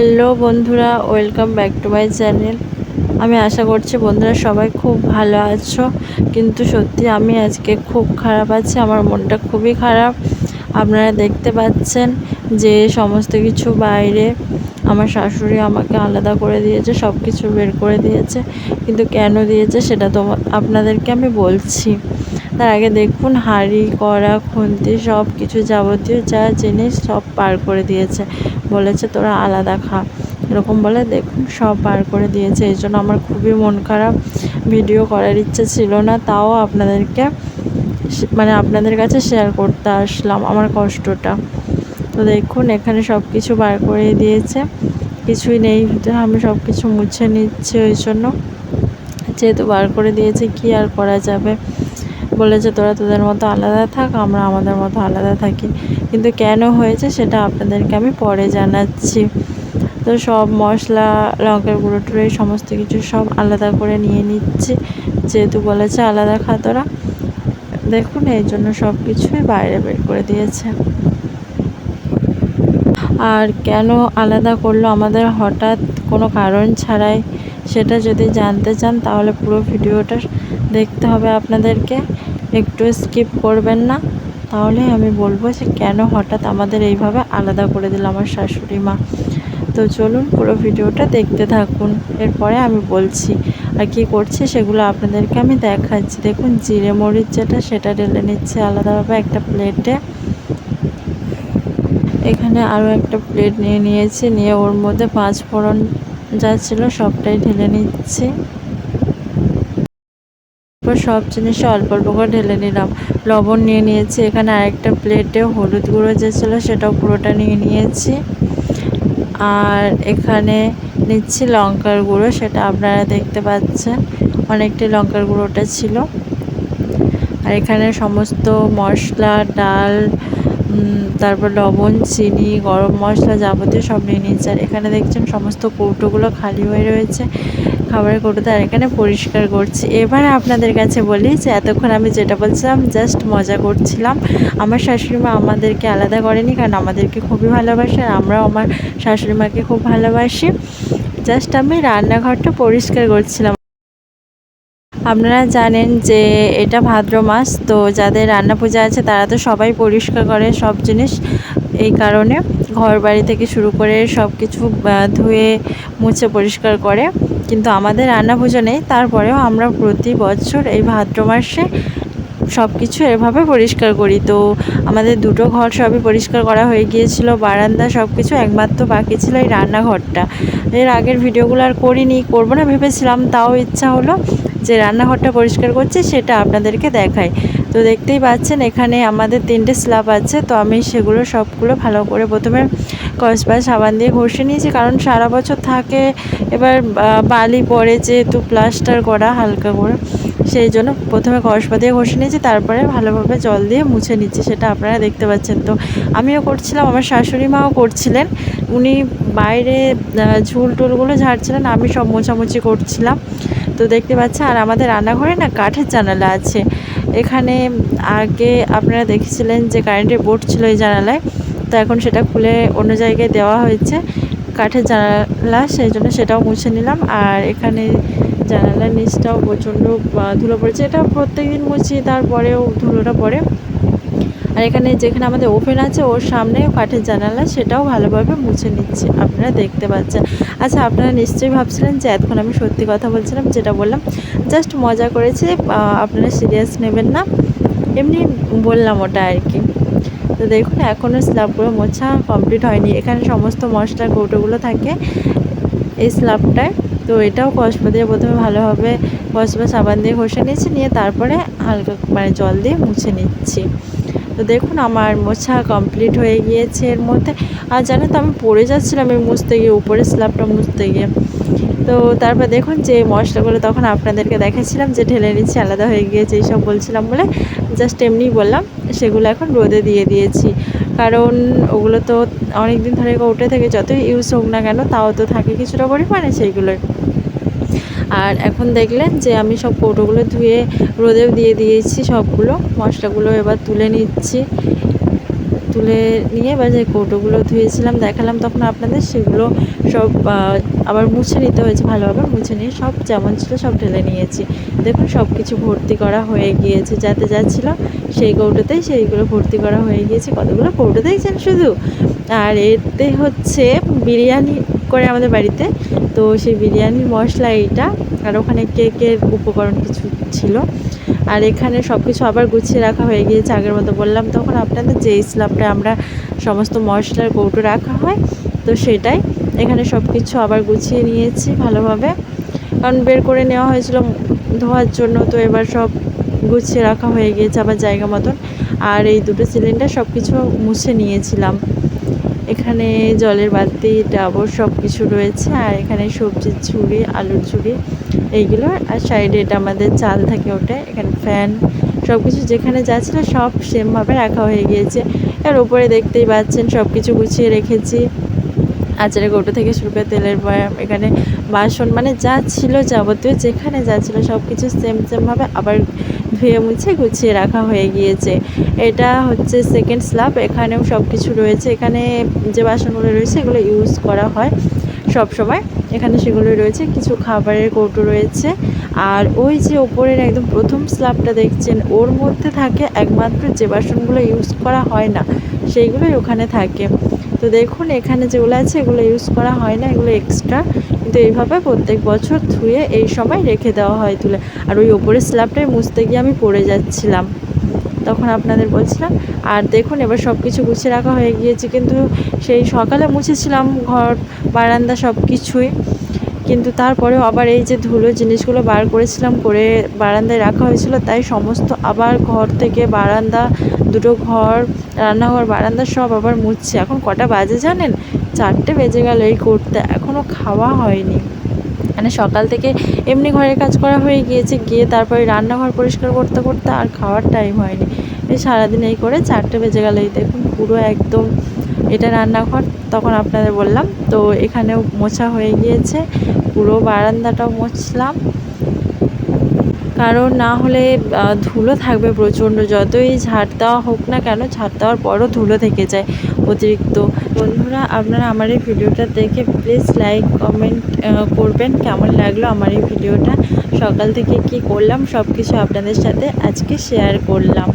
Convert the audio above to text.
Hello বন্ধুরা, welcome back to my channel. আমি আশা করছি বন্ধুরা সবাই খুব ভালো আছো। কিন্তু সত্যি আমি আজকে খুব খারাপ আছি, আমার মনটা খুবই খারাপ। আপনারা দেখতে পাচ্ছেন যে সমস্ত কিছু বাইরে, আমার শাশুড়ি আমাকে আলাদা করে দিয়েছে সব কিছু বের করে দিয়েছে। কিন্তু কেন দিয়েছে সেটা তো আপনাদেরকে আমি বলছি। তার আগে দেখুন, হাঁড়ি, কড়া, খুন্তি সব কিছু যাবতীয় যা জিনিস সব পার করে দিয়েছে। বলেছে, তোরা আলাদা খা। এরকম বলে দেখুন, সব বার করে দিয়েছে। এই জন্য আমার খুবই মন খারাপ। ভিডিও করার ইচ্ছে ছিল না, তাও আপনাদেরকে মানে আপনাদের কাছে শেয়ার করতে আসলাম আমার কষ্টটা। তো দেখুন, এখানে সব কিছু বার করে দিয়েছে। কিছুই নেই আমি সব কিছু মুছে নিচ্ছি, ওই জন্য। যেহেতু বার করে দিয়েছে, কি আর করা যাবে? বলেছে তোরা তোদের মতো আলাদা থাক, আমরা আমাদের মতো আলাদা থাকি। কিন্তু কেন হয়েছে সেটা আপনাদেরকে আমি পরে জানাচ্ছি। তো সব মশলা, লঙ্কার গুঁড়ো টুড়ো এই সমস্ত কিছু সব আলাদা করে নিয়ে নিচ্ছি। যেহেতু বলেছে আলাদা খাতরা দেখুন এই জন্য সব কিছুই বাইরে বের করে দিয়েছে। আর কেন আলাদা করল আমাদের হঠাৎ কোনো কারণ ছাড়াই সেটা যদি জানতে চান, তাহলে পুরো ভিডিওটা দেখতে হবে আপনাদেরকে। একটু স্কিপ করবেন না। তাহলে আমি বলব যে, কেন হঠাৎ আমাদের এইভাবে আলাদা করে দিল আমার শাশুড়ি মা? তো চলুন পুরো ভিডিওটা দেখতে থাকুন। এরপরে আমি বলছি, আর কী করছে সেগুলো আপনাদেরকে আমি দেখাচ্ছি। দেখুন, জিরে মরিচ যেটা, সেটা ঢেলে নিচ্ছে আলাদাভাবে একটা প্লেটে এখানে আরও একটা প্লেট নিয়ে নিয়েছি, নিয়ে ওর মধ্যে পাঁচ ফোড়ন যা ছিল সবটাই ঢেলে নিচ্ছি। তারপর সব জিনিসে অল্প অল্প করে ঢেলে নিলাম। লবণ নিয়ে নিয়েছি। এখানে আরেকটা প্লেটে হলুদ গুঁড়ো যে ছিল সেটাও পুরোটা নিয়ে নিয়েছি। আর এখানে নিচ্ছি লঙ্কার গুঁড়ো, সেটা আপনারা দেখতে পাচ্ছেন। অনেকটি লঙ্কার গুঁড়োটা ছিল। আর এখানে সমস্ত মশলা, ডাল তারপর লবণ, চিনি, গরম মশলা যাবতীয় সব নিয়ে নিয়েছি। আর এখানে দেখছেন সমস্ত কৌটোগুলো খালি হয়ে রয়েছে, খাবারের কৌটোতে। আর এখানে পরিষ্কার করছি। এবার আপনাদের কাছে বলি যে, এতক্ষণ আমি যেটা বলছিলাম, জাস্ট মজা করছিলাম। আমার শাশুড়ি মা আমাদেরকে আলাদা করেনি, কারণ আমাদেরকে খুবই ভালোবাসে, আর আমরাও আমার শাশুড়ি মাকে খুব ভালোবাসি। জাস্ট আমি রান্নাঘরটা পরিষ্কার করছিলাম। আপনারা জানেন যে এটা ভাদ্র মাস, তো যাদের রান্না পূজা আছে তারা তো সবাই পরিষ্কার করে সব জিনিস। এই কারণে ঘর বাড়ি থেকে শুরু করে সব কিছু ধুয়ে মুছে পরিষ্কার করে। কিন্তু আমাদের রান্না পুজো নেই, তারপরেও আমরা প্রতি বছর এই ভাদ্র মাসে সব কিছু এভাবে পরিষ্কার করি। তো আমাদের দুটো ঘর সবই পরিষ্কার করা হয়ে গিয়েছিল, বারান্দা সব কিছু একমাত্র বাকি ছিল এই রান্নাঘরটা। এর আগের ভিডিওগুলো আর করিনি, করব না ভেবেছিলাম, তাও ইচ্ছা হলো। যে রান্নাঘরটা পরিষ্কার করছি সেটা আপনাদেরকে দেখাই। তো দেখতেই পাচ্ছেন এখানে আমাদের তিনটে স্ল্যাব আছে, তো আমি সেগুলো সবগুলো ভালো করে প্রথমে কসবা সাবান দিয়ে ঘষে নিয়েছি, কারণ সারা বছর থাকে এবার বালি পড়ে যেহেতু প্লাস্টার করা হালকা করে, সেই জন্য প্রথমে কসবা দিয়ে ঘষে নিয়েছি, তারপরে ভালোভাবে জল দিয়ে মুছে নিচ্ছি, সেটা আপনারা দেখতে পাচ্ছেন। তো আমিও করছিলাম, আমার শাশুড়ি মাও করছিলেন, উনি বাইরে ঝুল টুলগুলো ঝাড়ছিলেন, আমি সব মোছামুছি করছিলাম। তো দেখতে পাচ্ছেন, আর আমাদের রান্নাঘরে না কাঠের জানালা আছে। এখানে আগে আপনারা দেখেছিলেন যে কারেন্টের বোর্ড ছিল এই জানালায়, তো এখন সেটা খুলে অন্য জায়গায় দেওয়া হয়েছে কাঠের জানালা, সেই জন্য সেটাও মুছে নিলাম। আর এখানে জানালার নিচটাও প্রচণ্ড ধুলো পড়েছে। এটা প্রত্যেক দিন মুছি, তারপরেও ধুলোটা পড়ে। আর এখানে যেখানে আমাদের ওভেন আছে, ওর সামনে কাঠের জানালা, সেটাও ভালোভাবে মুছে নিচ্ছে। আপনারা দেখতে পাচ্ছেন। আচ্ছা আপনারা নিশ্চয়ই ভাবছিলেন যে এতক্ষণ আমি সত্যি কথা বলছিলাম, যেটা বললাম। জাস্ট মজা করেছি আপনারা সিরিয়াস নেবেন না। এমনি বললাম ওটা আর কি। তো দেখুন, এখনও স্ল্যাবগুলো মোছা কমপ্লিট হয়নি। এখানে সমস্ত মশলা, কৌটোগুলো থাকে এই স্ল্যাবটায় তো এটাও কসবা দিয়ে প্রথমে ভালোভাবে কসবা সাবান দিয়ে ঘষে নিয়েছি, নিয়ে তারপরে হালকা মানে জল দিয়ে মুছে নিচ্ছি। তো দেখুন, আমার মোছা কমপ্লিট হয়ে গিয়েছে এর মধ্যে। আর জানো তো, আমি পড়ে যাচ্ছিলাম এই মুছতে গিয়ে উপরে স্ল্যাবটা মুছতে গিয়ে। তো তারপর দেখুন যে মশলাগুলো তখন আপনাদেরকে দেখেছিলাম যে ঢেলে নিচ্ছি, আলাদা হয়ে গিয়েছে, এইসব বলছিলাম বলে জাস্ট এমনি বললাম। সেগুলো এখন রোদে দিয়ে দিয়েছি। কারণ ওগুলো তো অনেক দিন ধরে উঠে থেকে যতই ইউজ হোক না কেন, তাও তো থাকে কিছুটা পরিমাণে সেইগুলোর আর এখন দেখলেন যে আমি সব কৌটোগুলো ধুয়ে রোদেও দিয়ে দিয়েছি সবগুলো। মশলাগুলো এবার তুলে নিচ্ছি। তুলে নিয়ে এবার যে কৌটোগুলো ধুয়েছিলাম, দেখালাম তখন আপনাদের, সেগুলো সব আবার মুছে নিতে হয়েছে ভালোভাবে। মুছে নিয়ে সব যেমন ছিল সব ঢেলে নিয়েছি। দেখুন সব কিছু ভর্তি করা হয়ে গিয়েছে। যাতে যা ছিল সেই কৌটোতেই সেইগুলো ভর্তি করা হয়ে গিয়েছে। কতগুলো কৌটো দেখছেন শুধু? আর এতে হচ্ছে বিরিয়ানি করে আমাদের বাড়িতে। তো সেই বিরিয়ানির মশলা এইটা আর ওখানে কেকের উপকরণ কিছু ছিল। আর এখানে সব কিছু আবার গুছিয়ে রাখা হয়ে গিয়েছে, আগের মতো বললাম। তখন আপনাদের যে স্ল্যাবটা আমরা সমস্ত মশলার কৌটো রাখা হয়, তো সেটাই। এখানে সব কিছু আবার গুছিয়ে নিয়েছি ভালোভাবে। কারণ বের করে নেওয়া হয়েছিল ধোয়ার জন্য, তো এবার সব গুছিয়ে রাখা হয়ে গিয়েছে আবার জায়গা মতন। আর এই দুটো সিলিন্ডার সব কিছু মুছে নিয়েছিলাম। এখানে জলের বালতি, ডাবর সব কিছু রয়েছে, আর এখানে সবজির ঝুড়ি, আলুর ঝুড়ি এইগুলো। আর সাইডে এটা আমাদের চাল থাকে ওটা, এখানে ফ্যান সব কিছু যেখানে যা ছিল সব সেমভাবে রাখা হয়ে গিয়েছে। আর ওপরে দেখতেই পাচ্ছেন সব কিছু গুছিয়ে রেখেছি। আচারের কৌটো থেকে শুরু করে তেলের বয়াম, এখানে বাসন মানে যা ছিল যাবতীয় যেখানে যা ছিল সব কিছু সেম সেমভাবে আবার ধুয়ে মুছে গুছিয়ে রাখা হয়ে গিয়েছে। এটা হচ্ছে সেকেন্ড স্ল্যাব এখানেও সব কিছু রয়েছে। এখানে যে বাসনগুলো রয়েছে, এগুলো ইউজ করা হয় সব সময় এখানে সেগুলো রয়েছে, কিছু খাবারের কৌটো রয়েছে। আর ওই যে ওপরের একদম প্রথম স্ল্যাবটা দেখছেন, ওর মধ্যে থাকে একমাত্র যে বাসনগুলো ইউজ করা হয় না, সেইগুলোই ওখানে থাকে। তো দেখুন, এখানে যেগুলো আছে, এগুলো ইউজ করা হয় না, এগুলো এক্সট্রা কিন্তু এইভাবে প্রত্যেক বছর ধুয়ে এই সময় রেখে দেওয়া হয় তুলে। আর ওই ওপরের স্ল্যাবটাই মুছতে গিয়ে আমি পড়ে যাচ্ছিলাম। তখন আপনাদের বলছিলাম, আর দেখুন, এবার সব কিছু গুছিয়ে রাখা হয়ে গিয়েছে। কিন্তু সেই সকালে মুছেছিলাম ঘর, বারান্দা সব কিছুই কিন্তু তারপরেও আবার এই যে ধুলো জিনিসগুলো বার করেছিলাম, করে বারান্দায় রাখা হয়েছিল, তাই সমস্ত আবার ঘর থেকে বারান্দা দুটো ঘর, রান্নাঘর, বারান্দা সব আবার মুছছে। এখন কটা বাজে জানেন? চারটে বেজে গেল এই করতে এখনও খাওয়া হয়নি। মানে সকাল থেকে এমনি ঘরের কাজ করা হয়ে গিয়েছে, গিয়ে তারপরে রান্নাঘর পরিষ্কার করতে করতে আর খাওয়ার টাইম হয়নি। এই সারাদিন এই করে চারটে বেজে গেল এই দেখুন, পুরো একদম এটা রান্নাঘর, তখন আপনাদের বললাম। তো এখানেও মোছা হয়ে গিয়েছে, পুরো বারান্দাটাও মুছলাম। কারণ না হলে ধুলো থাকবে প্রচণ্ড। যতই ঝাড় দেওয়া হোক না কেন, ঝাড় দেওয়ার পরও ধুলো থেকে যায় অতিরিক্ত। বন্ধুরা, আপনারা আমার এই ভিডিওটা দেখে প্লিজ লাইক কমেন্ট করবেন। কেমন লাগল আমার এই ভিডিওটা? সকাল থেকে কি করলাম? সব কিছু আপনাদের সাথে আজকে শেয়ার করলাম।